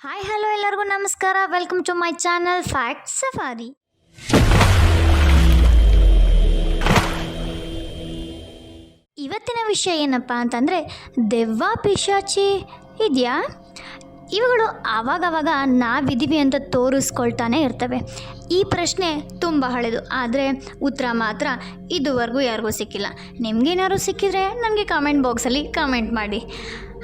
Hi hello ಎಲ್ಲರಿಗೂ ನಮಸ್ಕಾರ. Welcome to my channel fact safari ಇವತ್ತಿನ ವಿಷಯ ಏನಪ್ಪ ಅಂತಂದರೆ, ದೆವ್ವ ಪಿಶಾಚಿ ಇದೆಯಾ? ಇವುಗಳು ಆವಾಗವಾಗ ನಾವಿದ್ದೀವಿ ಅಂತ ತೋರಿಸ್ಕೊಳ್ತಾನೆ ಇರ್ತವೆ. ಈ ಪ್ರಶ್ನೆ ತುಂಬ ಹಳೆದು, ಆದರೆ ಉತ್ತರ ಮಾತ್ರ ಇದುವರೆಗೂ ಯಾರಿಗೂ ಸಿಕ್ಕಿಲ್ಲ. ನಿಮಗೇನಾದ್ರು ಸಿಕ್ಕಿದ್ರೆ ನನಗೆ ಕಾಮೆಂಟ್ ಬಾಕ್ಸಲ್ಲಿ ಕಾಮೆಂಟ್ ಮಾಡಿ.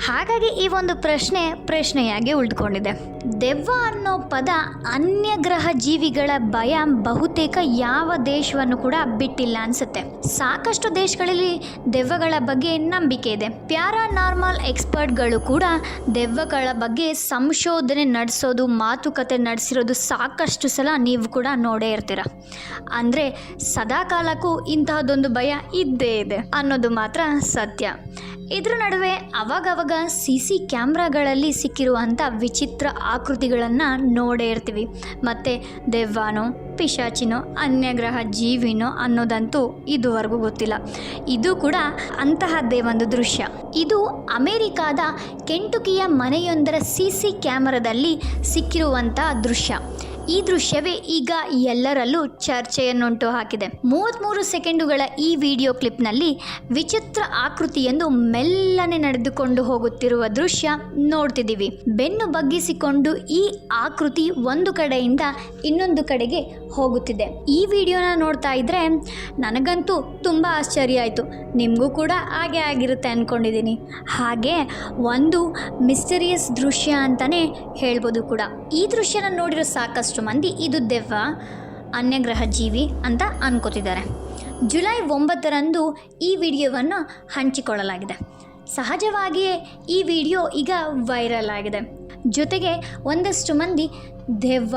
ಹಾಗಾಗಿ ಈ ಒಂದು ಪ್ರಶ್ನೆ ಪ್ರಶ್ನೆಯಾಗಿ ಉಳಿದುಕೊಂಡಿದೆ. ದೆವ್ವ ಅನ್ನೋ ಪದ ಅನ್ಯಗ್ರಹ ಜೀವಿಗಳ ಭಯ ಬಹುತೇಕ ಯಾವ ದೇಶವನ್ನು ಕೂಡ ಬಿಟ್ಟಿಲ್ಲ ಅನ್ಸುತ್ತೆ. ಸಾಕಷ್ಟು ದೇಶಗಳಲ್ಲಿ ದೆವ್ವಗಳ ಬಗ್ಗೆ ನಂಬಿಕೆ ಇದೆ. ಪ್ಯಾರಾನಾರ್ಮಲ್ ಎಕ್ಸ್ಪರ್ಟ್ಗಳು ಕೂಡ ದೆವ್ವಗಳ ಬಗ್ಗೆ ಸಂಶೋಧನೆ ನಡೆಸೋದು, ಮಾತುಕತೆ ನಡೆಸಿರೋದು ಸಾಕಷ್ಟು ಸಲ ನೀವು ಕೂಡ ನೋಡೇ ಇರ್ತೀರ. ಅಂದರೆ ಸದಾಕಾಲಕ್ಕೂ ಇಂತಹದೊಂದು ಭಯ ಇದ್ದೇ ಇದೆ ಅನ್ನೋದು ಮಾತ್ರ ಸತ್ಯ. ಇದ್ರ ನಡುವೆ ಅವಾಗವಾಗ ಸಿ ಸಿ ಕ್ಯಾಮ್ರಾಗಳಲ್ಲಿ ಸಿಕ್ಕಿರುವಂಥ ವಿಚಿತ್ರ ಆಕೃತಿಗಳನ್ನು ನೋಡೇ ಇರ್ತೀವಿ. ಮತ್ತು ದೆವ್ವಾನೋ, ಪಿಶಾಚಿನೋ, ಅನ್ಯಗ್ರಹ ಜೀವಿನೋ ಅನ್ನೋದಂತೂ ಇದುವರೆಗೂ ಗೊತ್ತಿಲ್ಲ. ಇದು ಕೂಡ ಅಂತಹದ್ದೇ ಒಂದು ದೃಶ್ಯ. ಇದು ಅಮೆರಿಕಾದ ಕೆಂಟುಕಿಯ ಮನೆಯೊಂದರ ಸಿ ಸಿ ಕ್ಯಾಮರಾದಲ್ಲಿ ಸಿಕ್ಕಿರುವಂಥ ದೃಶ್ಯ. ಈ ದೃಶ್ಯವೇ ಈಗ ಎಲ್ಲರಲ್ಲೂ ಚರ್ಚೆಯನ್ನುಂಟು ಹಾಕಿದೆ. ಮೂವತ್ತ್ಮೂರು ಸೆಕೆಂಡುಗಳ ಈ ವಿಡಿಯೋ ಕ್ಲಿಪ್ನಲ್ಲಿ ವಿಚಿತ್ರ ಆಕೃತಿಯೊಂದು ಮೆಲ್ಲನೆ ನಡೆದುಕೊಂಡು ಹೋಗುತ್ತಿರುವ ದೃಶ್ಯ ನೋಡ್ತಿದ್ದೀವಿ. ಬೆನ್ನು ಬಗ್ಗಿಸಿಕೊಂಡು ಈ ಆಕೃತಿ ಒಂದು ಕಡೆಯಿಂದ ಇನ್ನೊಂದು ಕಡೆಗೆ ಹೋಗುತ್ತಿದೆ. ಈ ವಿಡಿಯೋನ ನೋಡ್ತಾ ಇದ್ರೆ ನನಗಂತೂ ತುಂಬ ಆಶ್ಚರ್ಯ ಆಯಿತು. ನಿಮಗೂ ಕೂಡ ಹಾಗೆ ಆಗಿರುತ್ತೆ ಅಂದ್ಕೊಂಡಿದ್ದೀನಿ ಹಾಗೆ ಒಂದು ಮಿಸ್ಟರಿಯಸ್ ದೃಶ್ಯ ಅಂತಲೇ ಹೇಳ್ಬೋದು ಕೂಡ. ಈ ದೃಶ್ಯನ ನೋಡಿರೋ ಸಾಕಷ್ಟು ಮಂದಿ ಇದು ದೆವ್ವ ಅನ್ಯಗ್ರಹ ಜೀವಿ ಅಂತ ಅನ್ಕೋತಿದ್ದಾರೆ. ಜುಲೈ ಒಂಬತ್ತರಂದು ಈ ವಿಡಿಯೋವನ್ನು ಹಂಚಿಕೊಳ್ಳಲಾಗಿದೆ. ಸಹಜವಾಗಿಯೇ ಈ ವಿಡಿಯೋ ಈಗ ವೈರಲ್ ಆಗಿದೆ. ಜೊತೆಗೆ ಒಂದಷ್ಟು ಮಂದಿ ದೆವ್ವ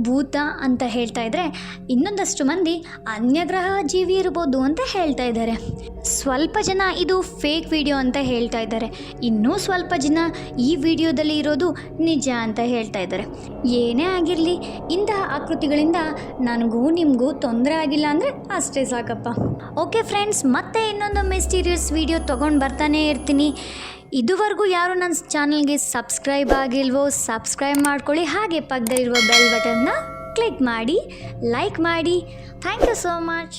ಭೂತ ಅಂತ ಹೇಳ್ತಾ ಇದ್ದರೆ ಇನ್ನೊಂದಷ್ಟು ಮಂದಿ ಅನ್ಯಗ್ರಹ ಜೀವಿ ಇರ್ಬೋದು ಅಂತ ಹೇಳ್ತಾ ಇದ್ದಾರೆ. ಸ್ವಲ್ಪ ಜನ ಇದು ಫೇಕ್ ವಿಡಿಯೋ ಅಂತ ಹೇಳ್ತಾ ಇದ್ದಾರೆ. ಇನ್ನೂ ಸ್ವಲ್ಪ ಜನ ಈ ವಿಡಿಯೋದಲ್ಲಿ ಇರೋದು ನಿಜ ಅಂತ ಹೇಳ್ತಾ ಇದ್ದಾರೆ. ಏನೇ ಆಗಿರಲಿ, ಇಂತಹ ಆಕೃತಿಗಳಿಂದ ನನಗೂ ನಿಮಗೂ ತೊಂದರೆ ಆಗಿಲ್ಲ ಅಂದರೆ ಅಷ್ಟೇ ಸಾಕಪ್ಪ. ಓಕೆ ಫ್ರೆಂಡ್ಸ್ ಮತ್ತೆ ಇನ್ನೊಂದು ಮಿಸ್ಟೀರಿಯಸ್ ವಿಡಿಯೋ ತೊಗೊಂಡು ಬರ್ತಾನೆ ಇರ್ತೀನಿ. ಇದುವರೆಗೂ ಯಾರು ನನ್ನ ಚಾನಲ್ಗೆ ಸಬ್ಸ್ಕ್ರೈಬ್ ಆಗಿಲ್ವೋ ಸಬ್ಸ್ಕ್ರೈಬ್ ಮಾಡ್ಕೊಳ್ಳಿ. ಹಾಗೆ ಪಕ್ಕದಲ್ಲಿರುವ ಬೆಲ್ ಬಟನ್ನ ಕ್ಲಿಕ್ ಮಾಡಿ, ಲೈಕ್ ಮಾಡಿ. Thank you so much.